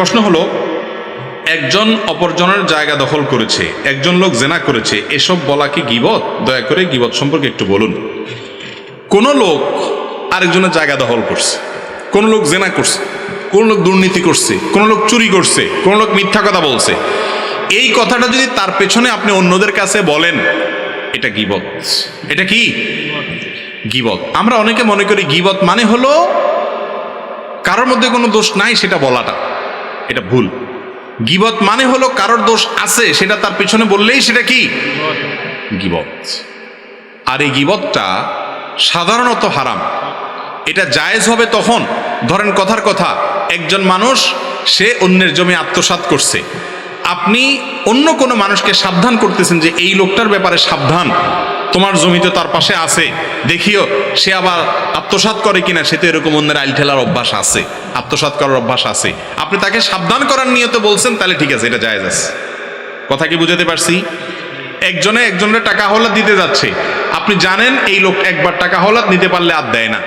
প্রশ্ন হলো, একজন অপরজনের জায়গা দখল করেছে, একজন লোক জেনা করেছে, এসব বলা কি গিবত? দয়া করে গিবত সম্পর্কে একটু বলুন। কোন লোক আরেকজনের জায়গা দখল করছে, কোন লোক জেনা করছে, কোন লোক দুর্নীতি করছে, কোন লোক চুরি করছে, কোন লোক মিথ্যা কথা বলছে। এই কথাটা যদি তার পেছনে আপনি অন্যদের কাছে বলেন, এটা গিবত। এটা কি? গিবত। আমরা অনেকে মনে করি গিবত মানে হলো কারোর মধ্যে কোনো দোষ নাই সেটা বলাটা। এটা ভুল। গিবত মানে হলো কারোর দোষ আছে, সেটা তার পিছনে বললেই সেটা কি? গিবত। আর এই গিবতটা সাধারণত হারাম। এটা জায়েজ হবে তখন। ধরেন কথার কথা, একজন মানুষ, সে অন্যের জমি আত্মসাত করছে। আপনি অন্য কোনো মানুষকে সাবধান করতেছেন যে এই লোকটার ব্যাপারে সাবধান। তোমার জমি তো তার পাশে আছে। দেখিও, সে আবার আত্মসাৎ করে কিনা, সে তো এরকম অন্যের আইল ঠেলার অভ্যাস আছে। আত্মসাৎ করার অভ্যাস আছে। আপনি তাকে সাবধান করার নিয়ে তো বলছেন, তাহলে ঠিক আছে, এটা জায়েজ আছে। কথা কি বুঝাতে পারছি? একজনে একজনের টাকা হলাদ দিতে যাচ্ছে। আপনি জানেন এই লোক একবার টাকা হলাদ নিতে পারলে আর দেয় না।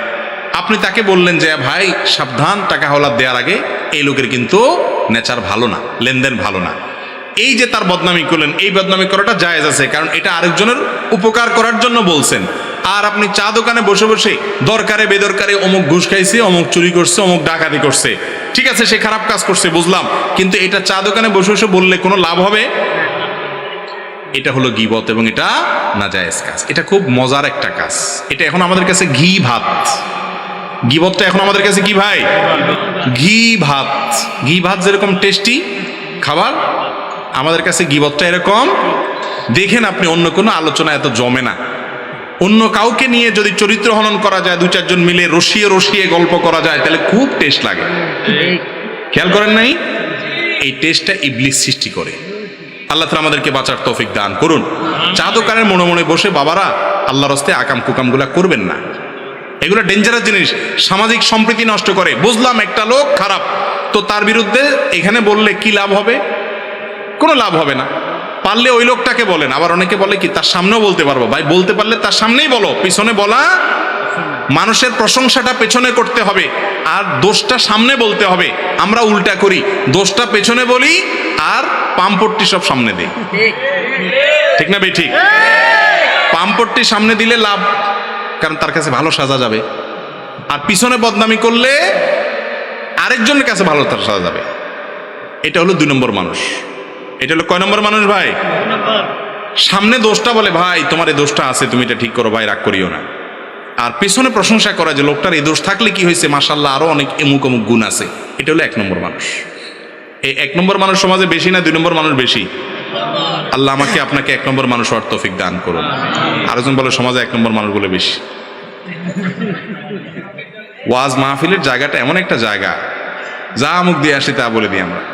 আপনি তাকে বললেন যে, ভাই, সাবধান, টাকা হলাদ দেওয়ার আগে এই লোকের কিন্তু নেচার ভালো না, লেনদেন ভালো না। এই যে তার বদনামি করলেন, এই বদনামি করাটা জায়েজ আছে, কারণ এটা আরেকজনের উপকার করার জন্য বলছেন। আর আপনি চা দোকানে বসে বসে দরকারে, বেদরকারে অমুক ঘুষ খাইছে, অমুক চুরি করছে, অমুক ডাকাতি করছে। ঠিক আছে, সে খারাপ কাজ করছে, বুঝলাম। কিন্তু এটা চা দোকানে বসে বসে বললে কোনো লাভ হবে? এটা হলো গিবত এবং এটা নাজায়েজ কাজ। এটা খুব মজার একটা কাজ। এটা এখন আমাদের কাছে ঘি ভাত। গিবতটা এখন আমাদের কাছে কি ভাই? ঘি ভাত। ঘি ভাত যেরকম টেস্টি খাবার, আমাদের কাছে গিবতটা এরকম। দেখেন আপনি অন্য কোনো আলোচনা এত জমে না। অন্য কাউকে নিয়ে যদি চরিত্র হনন করা যায়, দু চারজন মিলে রসিয়ে রসিয়ে গল্প করা যায়, তাহলে খুব টেস্ট লাগে। খেয়াল করেন নাই? এই টেস্টটা ইবলিস সৃষ্টি করে। আল্লাহ তালা আমাদেরকে বাঁচার তৌফিক দান করুন। চা দোকানের মনে মনে বসে, বাবারা, আল্লাহর হস্তে আকাম কুকামগুলা করবেন না। এগুলো ডেঞ্জারাস জিনিস। সামাজিক সম্প্রীতি নষ্ট করে। বুঝলাম একটা লোক খারাপ। তো তার বিরুদ্ধে এখানে বললে কি লাভ হবে? কোনো লাভ হবে না। পারলে ওই লোকটাকে বলেন। আবার অনেকে বলে কি, তার সামনেও বলতে পারব। ভাই, বলতে পারলে তার সামনেই বলো। পিছনে বলা, মানুষের প্রশংসাটা পেছনে করতে হবে। আর দোষটা সামনে বলতে হবে। আমরা উল্টা করি। দোষটা পেছনে বলি, আর পাম্পট্টি সব সামনে দিই। ঠিক না ভাই, ঠিক? পাম্পট্টি সামনে দিলে লাভ কারণ তার কাছে ভালো সাজা যাবে। আর পিছনে বদনামি করলে আরেকজনের কাছে ভালো তার সাজা যাবে। এটা হলো দুই নম্বর মানুষ। এটা হলো কয় নম্বর মানুষ ভাই? সামনে দোষটা বলে, ভাই, তোমার এই দোষটা আছে, তুমি এটা ঠিক করো, ভাই, রাগ করিও না। আর পেছনে প্রশংসা করা যে লোকটার এই দোষ থাকলে কি হয়েছে মাসাল্লাহ আরও অনেক এমুক অমুক গুণ আছে। এটা হলো এক নম্বর মানুষ। এই এক নম্বর মানুষ সমাজে বেশি না দুই নম্বর মানুষ বেশি? আল্লাহ আমাকে আপনাকে এক নম্বর মানুষ হওয়ার তৌফিক দান করুন। আরেকজন বলে, সমাজে এক নম্বর মানুষগুলো বেশি। ওয়াজ মাহফিলের জায়গাটা এমন একটা জায়গা, যা মুখ দিয়ে আসি তা বলে দিই আমরা।